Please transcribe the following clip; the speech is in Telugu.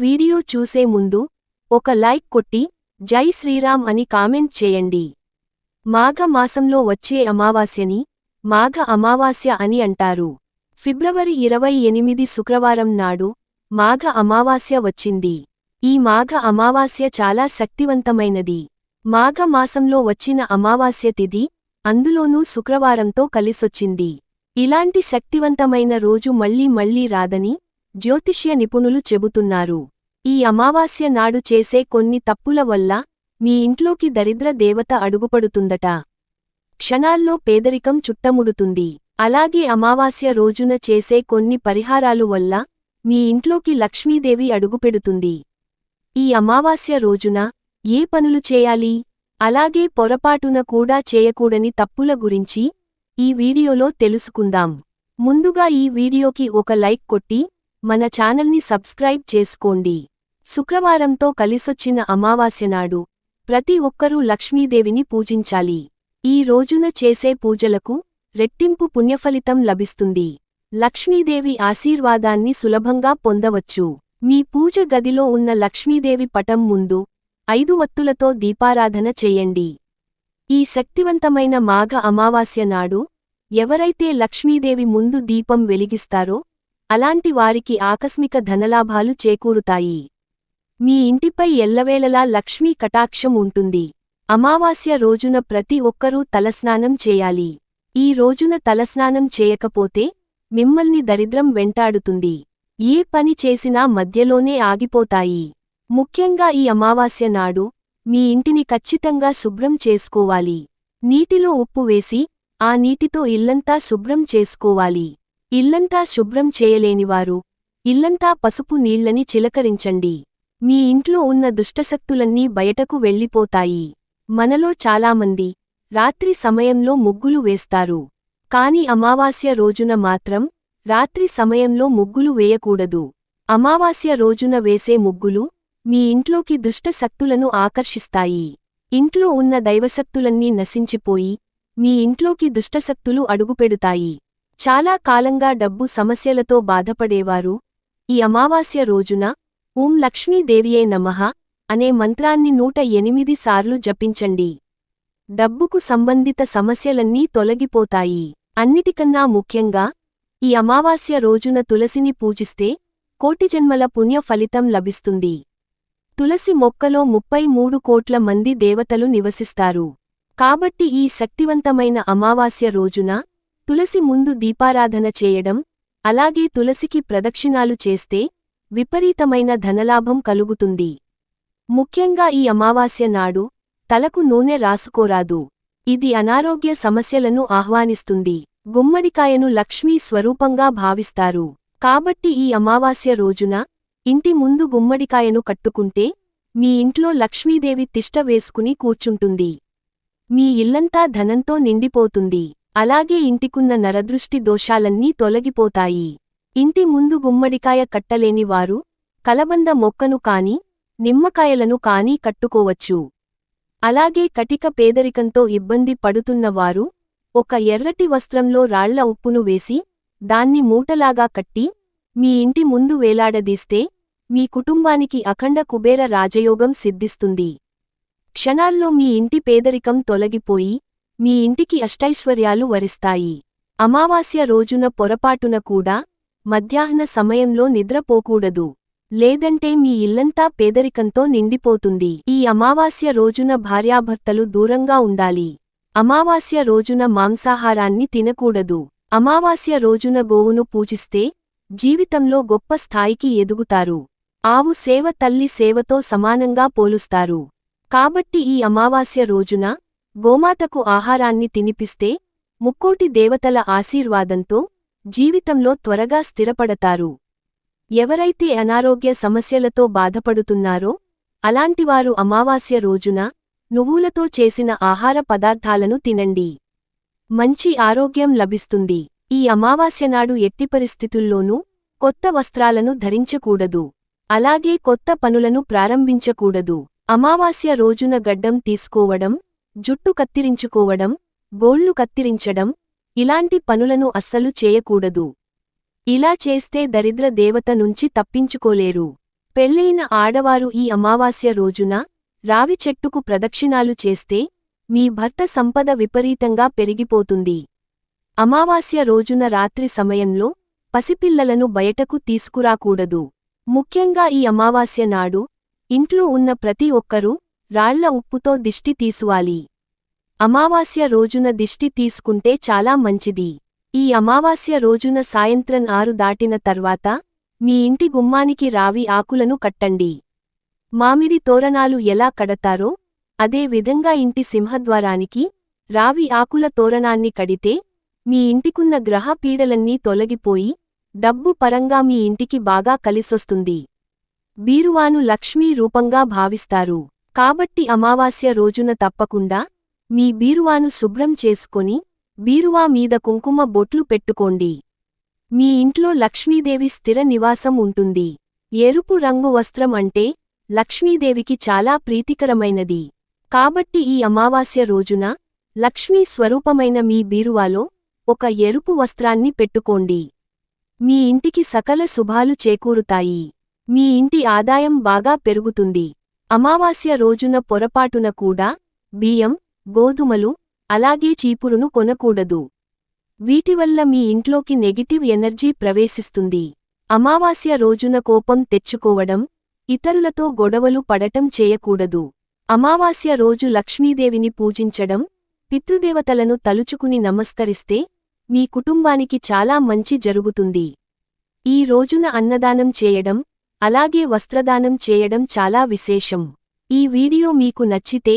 వీడియో చూసే ముందు ఒక లైక్ కొట్టి జై శ్రీరామ్ అని కామెంట్ చేయండి. మాఘ మాసంలో వచ్చే అమావాస్యని మాఘ అమావాస్య అని అంటారు. ఫిబ్రవరి ఇరవై ఎనిమిది శుక్రవారం నాడు మాఘ అమావాస్య వచ్చింది. ఈ మాఘ అమావాస్య చాలా శక్తివంతమైనది. మాఘ మాసంలో వచ్చిన అమావాస్య తిథి అందులోనూ శుక్రవారంతో కలిసొచ్చింది. ఇలాంటి శక్తివంతమైన రోజు మళ్ళీ మళ్ళీ రాదని జ్యోతిష్య నిపుణులు చెబుతున్నారు. ఈ అమావాస్య నాడు చేసే కొన్ని తప్పుల వల్ల మీ ఇంట్లోకి దరిద్ర దేవత అడుగుపడుతుందట. క్షణాల్లో పేదరికం చుట్టముడుతుంది. అలాగే అమావాస్య రోజున చేసే కొన్ని పరిహారాలు వల్ల మీ ఇంట్లోకి లక్ష్మీదేవి అడుగుపెడుతుంది. ఈ అమావాస్య రోజున ఏ పనులు చేయాలి? అలాగే పొరపాటున కూడా చేయకూడని తప్పుల గురించి ఈ వీడియోలో తెలుసుకుందాం. ముందుగా ఈ వీడియోకి ఒక లైక్ కొట్టి మన ఛానల్ని సబ్స్క్రైబ్ చేసుకోండి. శుక్రవారంతో కలిసొచ్చిన అమావాస్య నాడు ప్రతి ఒక్కరూ లక్ష్మీదేవిని పూజించాలి. ఈ రోజున చేసే పూజలకు రెట్టింపు పుణ్యఫలితం లభిస్తుంది. లక్ష్మీదేవి ఆశీర్వాదాన్ని సులభంగా పొందవచ్చు. మీ పూజ గదిలో ఉన్న లక్ష్మీదేవి పటం ముందు ఐదు వత్తులతో దీపారాధన చెయ్యండి ఈ శక్తివంతమైన మాఘ అమావాస్య నాడు ఎవరైతే లక్ష్మీదేవి ముందు దీపం వెలిగిస్తారో అలాంటి వారికి ఆకస్మిక ధనలాభాలు చేకూరుతాయి. మీ ఇంటిపై ఎల్లవేళలా లక్ష్మీ కటాక్షం ఉంటుంది. అమావాస్య రోజున ప్రతి ఒక్కరూ తలస్నానం చేయాలి. ఈ రోజున తలస్నానం చేయకపోతే మిమ్మల్ని దరిద్రం వెంటాడుతుంది. ఏ పని చేసినా మధ్యలోనే ఆగిపోతాయి. ముఖ్యంగా ఈ అమావాస్య నాడు మీ ఇంటిని ఖచ్చితంగా శుభ్రం చేసుకోవాలి. నీటిలో ఉప్పు వేసి ఆ నీటితో ఇల్లంతా శుభ్రం చేసుకోవాలి. ఇల్లంతా శుభ్రం చేయలేనివారు. ఇల్లంతా పసుపు నీళ్ళని చిలకరించండి. మీ ఇంట్లో ఉన్న దుష్టశక్తులన్నీ బయటకు వెళ్ళిపోతాయి. మనలో చాలామంది రాత్రి సమయంలో ముగ్గులు వేస్తారు. కాని అమావాస్య రోజున మాత్రం రాత్రి సమయంలో ముగ్గులు వేయకూడదు. అమావాస్య రోజున వేసే ముగ్గులు మీ ఇంట్లోకి దుష్టశక్తులను ఆకర్షిస్తాయి. ఇంట్లో ఉన్న దైవశక్తులన్నీ నశించిపోయి మీ ఇంట్లోకి దుష్టశక్తులు అడుగుపెడుతాయి. చాలా కాలంగా డబ్బు సమస్యలతో బాధపడేవారు. ఈ అమావాస్య రోజున ఓం లక్ష్మీదేవియే నమః అనే మంత్రాన్ని నూట ఎనిమిది సార్లు జపించండి. డబ్బుకు సంబంధిత సమస్యలన్నీ తొలగిపోతాయి. అన్నిటికన్నా ముఖ్యంగా ఈ అమావాస్య రోజున తులసిని పూజిస్తే కోటి జన్మల పుణ్య ఫలితం లభిస్తుంది. తులసి మొక్కలో ముప్పై మూడు కోట్ల మంది దేవతలు నివసిస్తారు. కాబట్టి ఈ శక్తివంతమైన అమావాస్య రోజున తులసి ముందు దీపారాధన చేయడం అలాగే తులసికి ప్రదక్షిణాలు చేస్తే విపరీతమైన ధనలాభం కలుగుతుంది. ముఖ్యంగా ఈ అమావాస్య నాడు తలకు నూనె రాసుకోరాదు. ఇది అనారోగ్య సమస్యలను ఆహ్వానిస్తుంది. గుమ్మడికాయను లక్ష్మీ స్వరూపంగా భావిస్తారు. కాబట్టి ఈ అమావాస్య రోజున ఇంటి ముందు గుమ్మడికాయను కట్టుకుంటే మీ ఇంట్లో లక్ష్మీదేవి తిష్ట వేసుకుని కూర్చుంటుంది. మీ ఇల్లంతా ధనంతో నిండిపోతుంది. అలాగే ఇంటికున్న నరదృష్టి దోషాలన్నీ తొలగిపోతాయి. ఇంటి ముందు గుమ్మడికాయ కట్టలేని వారు కలబంద మొక్కను కాని నిమ్మకాయలను కానీ కట్టుకోవచ్చు. అలాగే కటిక పేదరికంతో ఇబ్బంది పడుతున్నవారు ఒక ఎర్రటి వస్త్రంలో రాళ్ళ ఉప్పును వేసి దాన్ని మూటలాగా కట్టి మీ ఇంటి ముందు వేలాడదీస్తే మీ కుటుంబానికి అఖండ కుబేర రాజయోగం సిద్ధిస్తుంది. క్షణాల్లో మీ ఇంటి పేదరికం తొలగిపోయి మీ ఇంటికి అష్టైశ్వర్యాలు వరిస్తాయి. అమావాస్య రోజున పొరపాటున కూడా మధ్యాహ్న సమయంలో నిద్రపోకూడదు. లేదంటే మీ ఇల్లంతా పేదరికంతో నిండిపోతుంది. ఈ అమావాస్య రోజున భార్యాభర్తలు దూరంగా ఉండాలి. అమావాస్య రోజున మాంసాహారాన్ని తినకూడదు. అమావాస్య రోజున గోవును పూజిస్తే జీవితంలో గొప్ప స్థాయికి ఎదుగుతారు. ఆవు సేవ తల్లి సేవతో సమానంగా పోలుస్తారు. కాబట్టి ఈ అమావాస్య రోజున గోమాతకు ఆహారాన్ని తినిపిస్తే ముక్కోటి దేవతల ఆశీర్వాదంతో జీవితంలో త్వరగా స్థిరపడతారు. ఎవరైతే అనారోగ్య సమస్యలతో బాధపడుతున్నారో అలాంటివారు అమావాస్య రోజున నువ్వులతో చేసిన ఆహార పదార్థాలను తినండి. మంచి ఆరోగ్యం లభిస్తుంది. ఈ అమావాస్య నాడు ఎట్టి పరిస్థితుల్లోనూ కొత్త వస్త్రాలను ధరించకూడదు. అలాగే కొత్త పనులను ప్రారంభించకూడదు. అమావాస్య రోజున గడ్డం తీసుకోవడం జుట్టు కత్తిరించుకోవడం గోళ్ళు కత్తిరించడం ఇలాంటి పనులను అస్సలు చేయకూడదు. ఇలా చేస్తే దరిద్ర దేవత నుంచి తప్పించుకోలేరు. పెళ్ళైన ఆడవారు ఈ అమావాస్య రోజున రావి చెట్టుకు ప్రదక్షిణాలు చేస్తే మీ భర్త సంపద విపరీతంగా పెరిగిపోతుంది. అమావాస్య రోజున రాత్రి సమయంలో పసిపిల్లలను బయటకు తీసుకురాకూడదు. ముఖ్యంగా ఈ అమావాస్య నాడు ఇంట్లో ఉన్న ప్రతి ఒక్కరూ రాళ్ళ ఉప్పుతో దిష్టి తీసువాలి అమావాస్య రోజున దిష్టి తీసుకుంటే చాలా మంచిది. ఈ అమావాస్య రోజున సాయంత్రం ఆరు దాటిన తర్వాత మీ ఇంటి గుమ్మానికి రావి ఆకులను కట్టండి. మామిడి తోరణాలు ఎలా కడతారో అదే విధంగా ఇంటి సింహద్వారానికి రావి ఆకుల తోరణాన్ని కడితే మీ ఇంటికున్న గ్రహ పీడలన్నీ తొలగిపోయి డబ్బు పరంగా మీ ఇంటికి బాగా కలిసొస్తుంది. బీరువాను లక్ష్మీ రూపంగా భావిస్తారు. కాబట్టి అమావాస్య రోజున తప్పకుండా మీ బీరువాను శుభ్రం చేసుకొని బీరువా మీద కుంకుమ బొట్లు పెట్టుకోండి. మీ ఇంట్లో లక్ష్మీదేవి స్థిర నివాసం ఉంటుంది. ఎరుపు రంగు వస్త్రం అంటే లక్ష్మీదేవికి చాలా ప్రీతికరమైనది. కాబట్టి ఈ అమావాస్య రోజున లక్ష్మీ స్వరూపమైన మీ బీరువాలో ఒక ఎరుపు వస్త్రాన్ని పెట్టుకోండి. మీ ఇంటికి సకల శుభాలు చేకూరుతాయి. మీ ఇంటి ఆదాయం బాగా పెరుగుతుంది. అమావాస్య రోజున పొరపాటున కూడా బియ్యం గోధుమలు అలాగే చీపురును కొనకూడదు. వీటివల్ల మీ ఇంట్లోకి నెగిటివ్ ఎనర్జీ ప్రవేశిస్తుంది. అమావాస్య రోజున కోపం తెచ్చుకోవడం ఇతరులతో గొడవలు పడటం చేయకూడదు. అమావాస్య రోజు లక్ష్మీదేవిని పూజించడం పితృదేవతలను తలుచుకుని నమస్కరిస్తే మీ కుటుంబానికి చాలా మంచి జరుగుతుంది. ఈ రోజున అన్నదానం చేయడం అలాగే వస్త్రదానం చేయడం చాలా విశేషం. ఈ వీడియో మీకు నచ్చితే